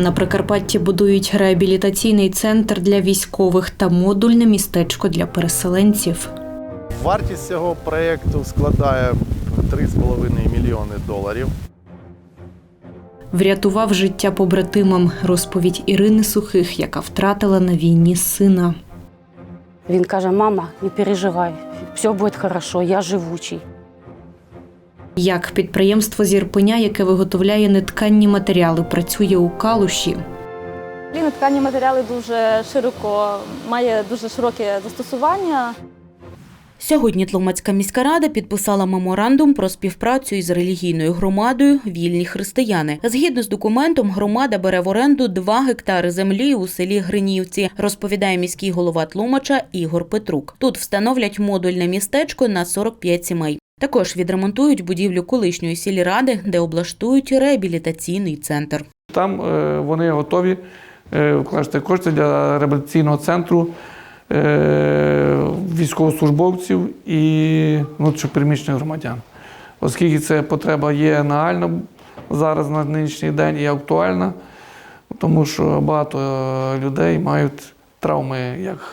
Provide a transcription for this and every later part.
На Прикарпатті будують реабілітаційний центр для військових та модульне містечко для переселенців. Вартість цього проєкту складає 3,5 мільйони доларів. Врятував життя побратимам. Розповідь Ірини Сухих, яка втратила на війні сина. Він каже: мама, не переживай, все буде хорошо, я живучий. Як підприємство з Ірпеня, яке виготовляє нетканні матеріали, працює у Калуші. Ткані матеріали дуже широко має дуже широке застосування. Сьогодні Тлумацька міська рада підписала меморандум про співпрацю із релігійною громадою Вільні християни. Згідно з документом, громада бере в оренду 2 гектари землі у селі Гринівці, розповідає міський голова Тлумача Ігор Петрук. Тут встановлять модульне містечко на 45 сімей. Також відремонтують будівлю колишньої сільради, де облаштують реабілітаційний центр. Там е, вони готові е, вкласти кошти для реабілітаційного центру е, військовослужбовців і внутрішньопереміщених громадян. Оскільки це потреба є нагальна зараз на нинішній день і актуальна, тому що багато людей мають травми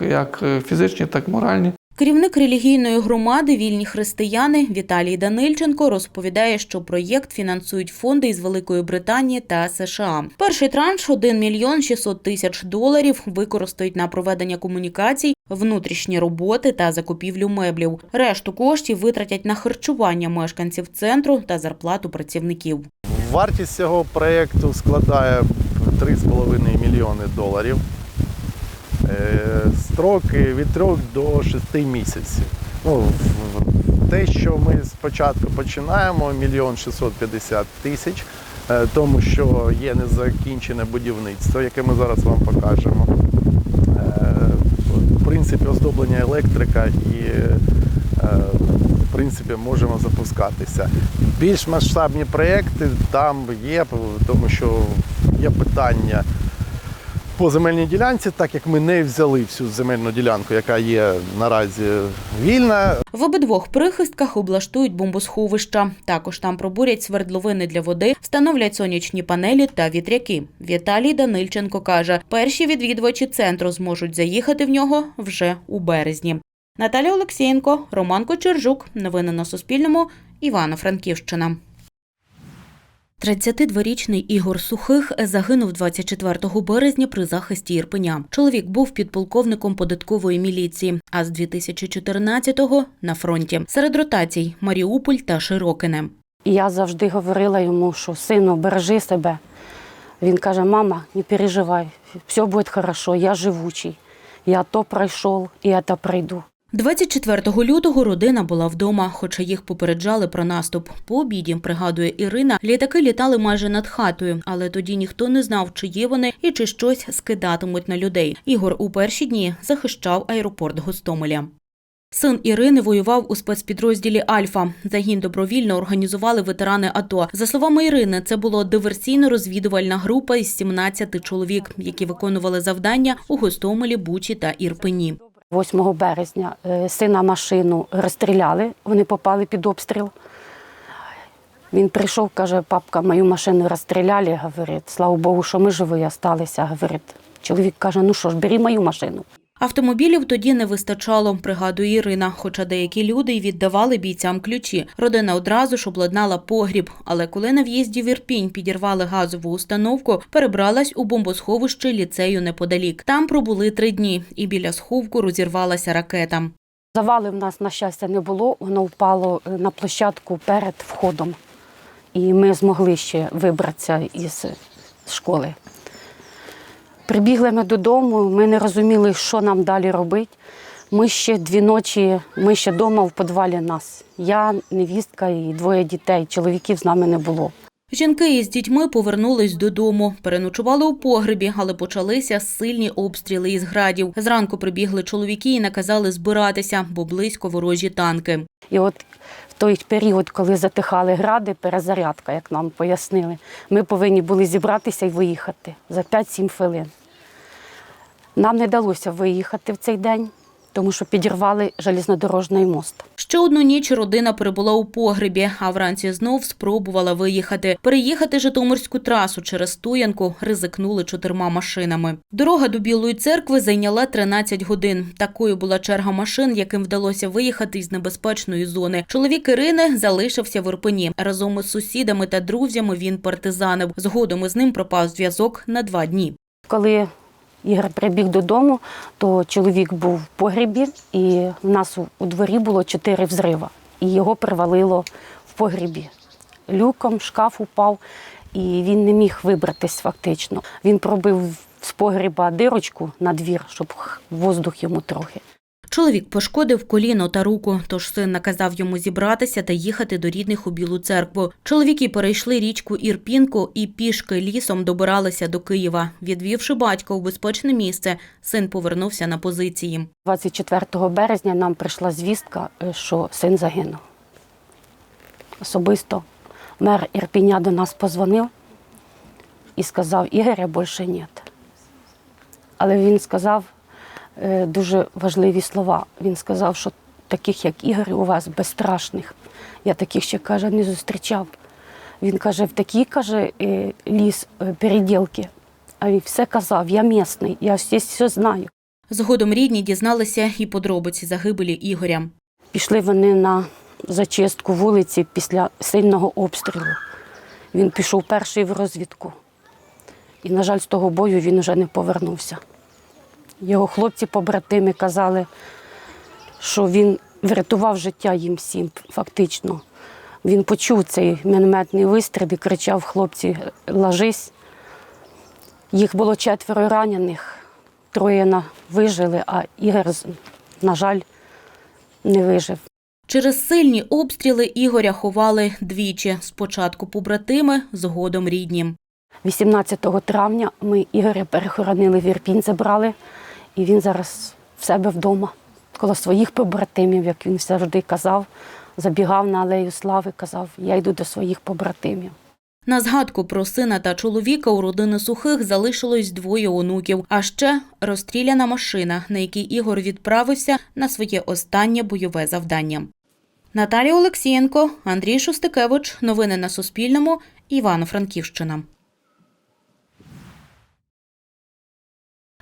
як фізичні, так і моральні. Керівник релігійної громади Вільні християни Віталій Данильченко розповідає, що проєкт фінансують фонди із Великої Британії та США. Перший транш 1 мільйон 600 тисяч доларів використають на проведення комунікацій, внутрішні роботи та закупівлю меблів. Решту коштів витратять на харчування мешканців центру та зарплату працівників. Вартість цього проєкту складає 3,5 мільйони доларів. Е, Строки від 3 до 6 місяців. Ну, те, що ми спочатку починаємо, мільйон 650 тисяч, е, тому що є незакінчене будівництво, яке ми зараз вам покажемо. Е, В принципі, оздоблення електрика і в принципі можемо запускатися. Більш масштабні проекти там є, тому що є питання по земельній ділянці, так як ми не взяли всю земельну ділянку, яка є наразі вільна. В обидвох прихистках облаштують бомбосховища. Також там пробурять свердловини для води, встановлять сонячні панелі та вітряки. Віталій Данильченко каже, перші відвідувачі центру зможуть заїхати в нього вже у березні. Наталя Олексієнко, Роман Кочержук. Новини на Суспільному. Івано-Франківщина. 32-річний Ігор Сухих загинув 24 березня при захисті Ірпеня. Чоловік був підполковником податкової міліції, а з 2014-го – на фронті. Серед ротацій – Маріуполь та Широкине. Я завжди говорила йому, що сину, бережи себе. Він каже: мама, не переживай, все буде хорошо, я живучий. Я то пройшов, і я то пройду. 24 лютого родина була вдома, хоча їх попереджали про наступ. По обіді, пригадує Ірина, літаки літали майже над хатою, але тоді ніхто не знав, чи є вони і чи щось скидатимуть на людей. Ігор у перші дні захищав аеропорт Гостомеля. Син Ірини воював у спецпідрозділі Альфа. Загін добровільно організували ветерани АТО. За словами Ірини, це було диверсійно-розвідувальна група із 17 чоловік, які виконували завдання у Гостомелі, Бучі та Ірпені. 8 березня е, сина машину розстріляли, вони попали під обстріл. Він прийшов, каже, папка, мою машину розстріляли, говорить, слава Богу, що ми живі залишилися. Чоловік каже, ну що ж, бери мою машину. Автомобілів тоді не вистачало, пригадує Ірина. Хоча деякі люди й віддавали бійцям ключі. Родина одразу ж обладнала погріб. Але коли на в'їзді в Ірпінь підірвали газову установку, перебралась у бомбосховище ліцею неподалік. Там пробули три дні, і біля сховку розірвалася ракета. Завали в нас, на щастя, не було, воно впало е, на площадку перед входом. І ми змогли ще вибратися із школи. Прибігли ми додому, ми не розуміли, що нам далі робити. Ми ще дві ночі, ми ще вдома в підвалі нас. Я, невістка і двоє дітей. Чоловіків з нами не було. Жінки із дітьми повернулись додому, переночували у погребі, але почалися сильні обстріли із градів. Зранку прибігли чоловіки і наказали збиратися, бо близько ворожі танки. І от в той період, коли затихали гради, перезарядка, як нам пояснили, ми повинні були зібратися і виїхати за 5-7 хвилин. Нам не вдалося виїхати в цей день, тому що підірвали железнодорожний мост. Ще одну ніч родина перебула у погребі, а вранці знов спробувала виїхати. Переїхати Житомирську трасу через Стоянку ризикнули чотирма машинами. Дорога до Білої церкви зайняла 13 годин. Такою була черга машин, яким вдалося виїхати із небезпечної зони. Чоловік Ірини залишився в Ірпені. Разом із сусідами та друзями він партизанив. Згодом із ним пропав зв'язок на два дні. Коли Ігор прибіг додому, то чоловік був в погрібі, і в нас у- дворі було чотири взрива. І його привалило в погрібі. Люком шкаф упав, і він не міг вибратись фактично. Він пробив з погріба дирочку на двір, щоб воздух йому трохи. Чоловік пошкодив коліно та руку, тож син наказав йому зібратися та їхати до рідних у Білу церкву. Чоловіки перейшли річку Ірпінку і пішки лісом добиралися до Києва. Відвівши батька у безпечне місце, син повернувся на позиції. 24 березня нам прийшла звістка, е, що син загинув. Особисто мер Ірпіня до нас позвонив і сказав, Ігоря більше нет. Але він сказав дуже важливі слова. Він сказав, що таких, як Ігор, у вас безстрашних. Я таких ще каже, не зустрічав. Він каже, в такий каже, е, ліс е, переділки. А він все казав, я місний, я все, все знаю. Згодом рідні дізналися і подробиці загибелі Ігоря. Пішли вони на зачистку вулиці після сильного обстрілу. Він пішов перший в розвідку. І, на жаль, з того бою він вже не повернувся. Його хлопці-побратими казали, що він врятував життя їм всім, фактично. Він почув цей мінометний вистріл і кричав: хлопці, ложись. Їх було четверо ранених, троє вижили, а Ігор, на жаль, не вижив. Через сильні обстріли Ігоря ховали двічі. Спочатку побратими, згодом рідні. 18 травня ми Ігоря перехоронили в Ірпінь, забрали, і він зараз в себе вдома, коло своїх побратимів, як він завжди казав, забігав на алею слави, казав, я йду до своїх побратимів. На згадку про сина та чоловіка у родини сухих залишилось двоє онуків, а ще розстріляна машина, на якій Ігор відправився на своє останнє бойове завдання. Наталія Олексієнко, Андрій Шостикевич. Новини на Суспільному. Івано-Франківщина.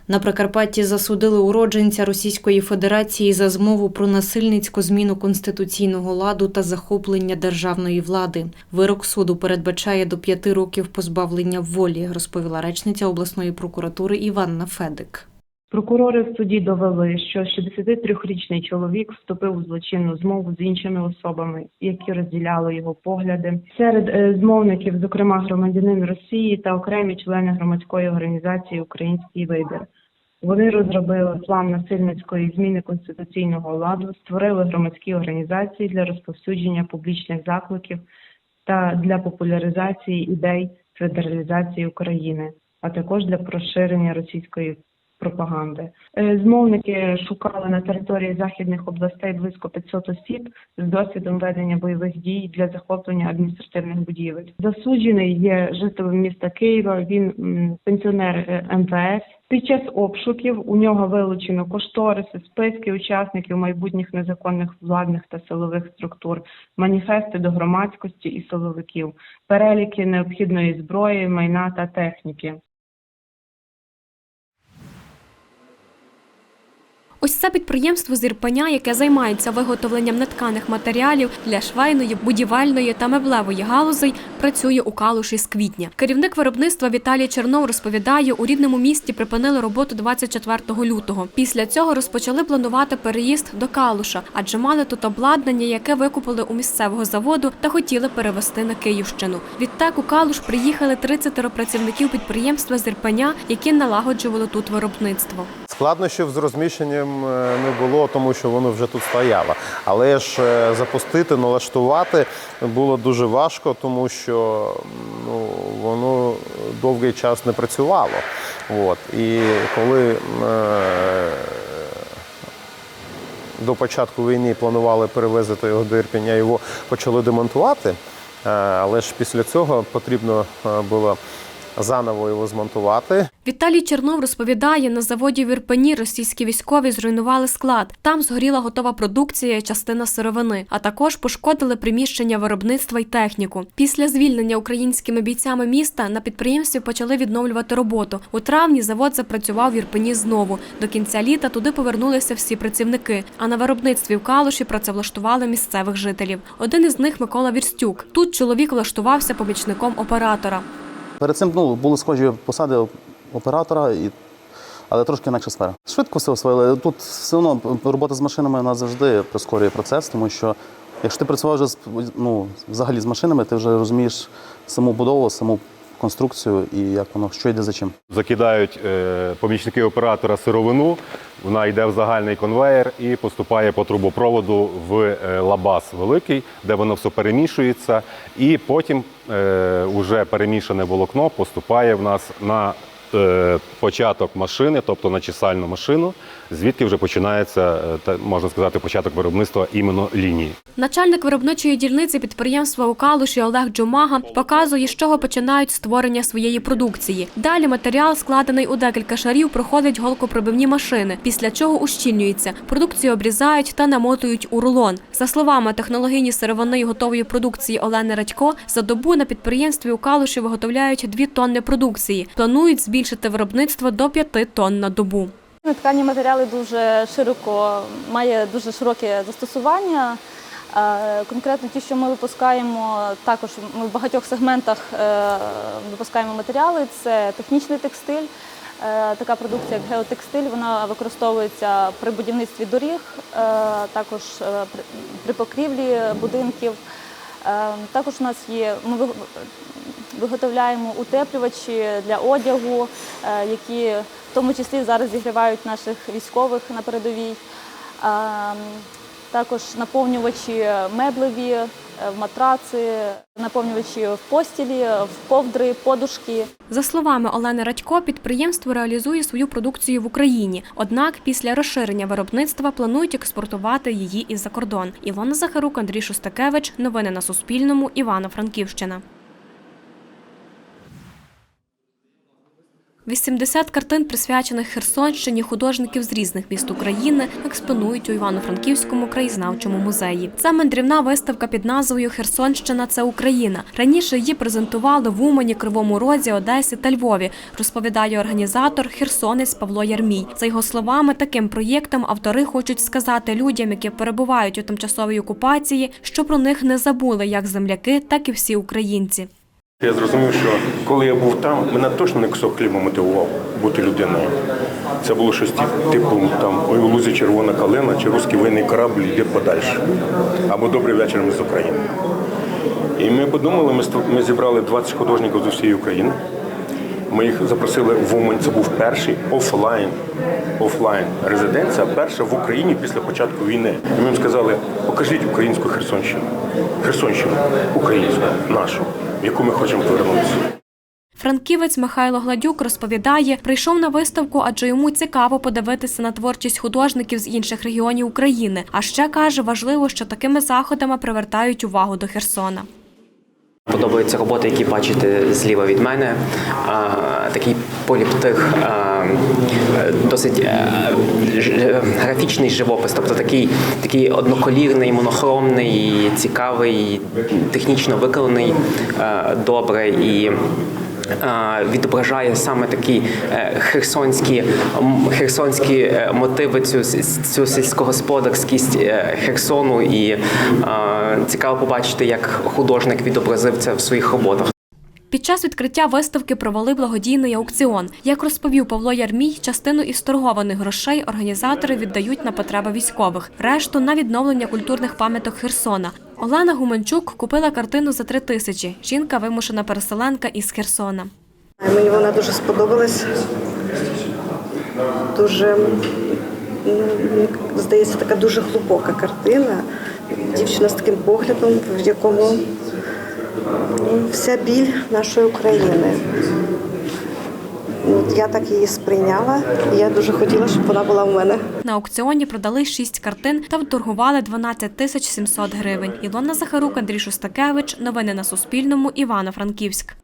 На Прикарпатті засудили уродженця Російської Федерації за змову про насильницьку зміну конституційного ладу та захоплення державної влади. Вирок суду передбачає до п'яти років позбавлення волі, розповіла речниця обласної прокуратури Іванна Федик. Прокурори в суді довели, що 63-річний чоловік вступив у злочинну змову з іншими особами, які розділяли його погляди. Серед е, змовників, зокрема, громадянин Росії та окремі члени громадської організації Український вибір. Вони розробили план насильницької зміни конституційного ладу, створили громадські організації для розповсюдження публічних закликів та для популяризації ідей федералізації України, а також для поширення російської пропаганди. Е, Змовники шукали на території західних областей близько 500 осіб з досвідом ведення бойових дій для захоплення адміністративних будівель. Засуджений є жителем міста Києва. Він пенсіонер е, МВС. Під час обшуків у нього вилучено кошториси, списки учасників майбутніх незаконних владних та силових структур, маніфести до громадськості і силовиків, переліки необхідної зброї, майна та техніки. Ось це підприємство з Ірпеня, яке займається виготовленням нетканих матеріалів для швейної, будівельної та меблевої галузей, працює у Калуші з квітня. Керівник виробництва Віталій Чернов розповідає, у рідному місті припинили роботу 24 лютого. Після цього розпочали планувати переїзд до Калуша, адже мали тут обладнання, яке викупили у місцевого заводу та хотіли перевезти на Київщину. Відтак у Калуш приїхали 30 працівників підприємства з Ірпеня, які налагоджували тут виробництво. Складнощів з розміщенням е, не було, тому що воно вже тут стояло. Але ж е, запустити, налаштувати було дуже важко, тому що ну, воно довгий час не працювало. От. І коли е, до початку війни планували перевезти його до Ірпеня, його почали демонтувати. Е, Але ж після цього потрібно е, було заново його змонтувати. Віталій Чернов розповідає, на заводі в Ірпені російські військові зруйнували склад. Там згоріла готова продукція і частина сировини, а також пошкодили приміщення виробництва й техніку. Після звільнення українськими бійцями міста на підприємстві почали відновлювати роботу. У травні завод запрацював в Ірпені знову. До кінця літа туди повернулися всі працівники. А на виробництві в Калуші працевлаштували місцевих жителів. Один із них Микола Вірстюк. Тут чоловік влаштувався помічником оператора. Перед цим ну, були схожі посади оператора, і, але трошки інакша сфера. Швидко все освоїли. Тут все одно робота з машинами вона завжди прискорює процес, тому що якщо ти працював вже ну, взагалі з машинами, ти вже розумієш саму будову, саму конструкцію і як воно, що йде за чим. Закидають е, помічники оператора сировину, вона йде в загальний конвеєр і поступає по трубопроводу в е, лабаз великий, де воно все перемішується. І потім е, уже перемішане волокно поступає в нас на початок машини, тобто на чисальну машину, звідки вже починається, е, можна сказати, початок виробництва іменно лінії. Начальник виробничої дільниці підприємства у Калуші Олег Джумага показує, з чого починають створення своєї продукції. Далі матеріал, складений у декілька шарів, проходить голкопробивні машини, після чого ущільнюється. Продукцію обрізають та намотують у рулон. За словами технологині сировини готової продукції Олени Радько, за добу на підприємстві у Калуші виготовляють 2 тонни продукції. Планують збільшити виробництво до 5 тонн на добу. Ткані матеріали дуже широко, має дуже широке застосування. Е, Конкретно ті, що ми випускаємо, також ми в багатьох сегментах е, випускаємо матеріали. Це технічний текстиль, е, така продукція, як геотекстиль, вона використовується при будівництві доріг, також при покрівлі будинків. Е, Також у нас є, ми виготовляємо утеплювачі для одягу, е, які в тому числі зараз зігрівають наших військових на передовій. Е, Також наповнювачі меблеві, матраци, наповнювачі в постілі, в ковдри, подушки. За словами Олени Радько, підприємство реалізує свою продукцію в Україні. Однак після розширення виробництва планують експортувати її і за кордон. Івана Захарук, Андрій Шостакевич. Новини на Суспільному. Івано-Франківщина. 80 картин, присвячених Херсонщині художників з різних міст України, експонують у Івано-Франківському краєзнавчому музеї. Це мандрівна виставка під назвою Херсонщина це Україна. Раніше її презентували в Умані, Кривому Розі, Одесі та Львові. Розповідає організатор херсонець Павло Ярмій. За його словами, таким проєктом автори хочуть сказати людям, які перебувають у тимчасовій окупації, що про них не забули як земляки, так і всі українці. Я зрозумів, що коли я був там, мене точно не кусок хліба мотивував бути людиною. Це було щось типу там ой, у лузі червона калина чи русський винний корабль йде подальше. Або добрий вечір ми з України. І ми подумали, ми, ми зібрали 20 художників з усієї України. Ми їх запросили в Умань. Це був перший офлайн, офлайн резиденція, перша в Україні після початку війни. І ми їм сказали, покажіть українську Херсонщину. Херсонщину, українську, нашу, яку ми хочемо повернутися. Франківець Михайло Гладюк розповідає, прийшов на виставку, адже йому цікаво подивитися на творчість художників з інших регіонів України. А ще каже, важливо, що такими заходами привертають увагу до Херсона. Подобаються роботи, які бачите зліва від мене. Такий поліптих, досить е, графічний живопис, тобто такий, такий одноколірний, монохромний, цікавий, технічно виконаний е, добре і. Е, Відображає саме такі е, херсонські, херсонські е, мотиви, цю, цю сільськогосподарськість Херсону, і цікаво побачити, як художник відобразив це в своїх роботах. Під час відкриття виставки провели благодійний аукціон. Як розповів Павло Ярмій, частину із торгованих грошей організатори віддають на потреби військових, решту на відновлення культурних пам'яток Херсона. Олена Гуменчук купила картину за три тисячі. Жінка вимушена переселенка із Херсона. Мені вона дуже сподобалась. Дуже, здається, така дуже глибока картина. Дівчина з таким поглядом, в якому вся біль нашої України. Я так її сприйняла, я дуже хотіла, щоб вона була в мене. На аукціоні продали шість картин та вторгували 12 тисяч 700 гривень. Ілона Захарук, Андрій Шостакевич. Новини на Суспільному. Івано-Франківськ.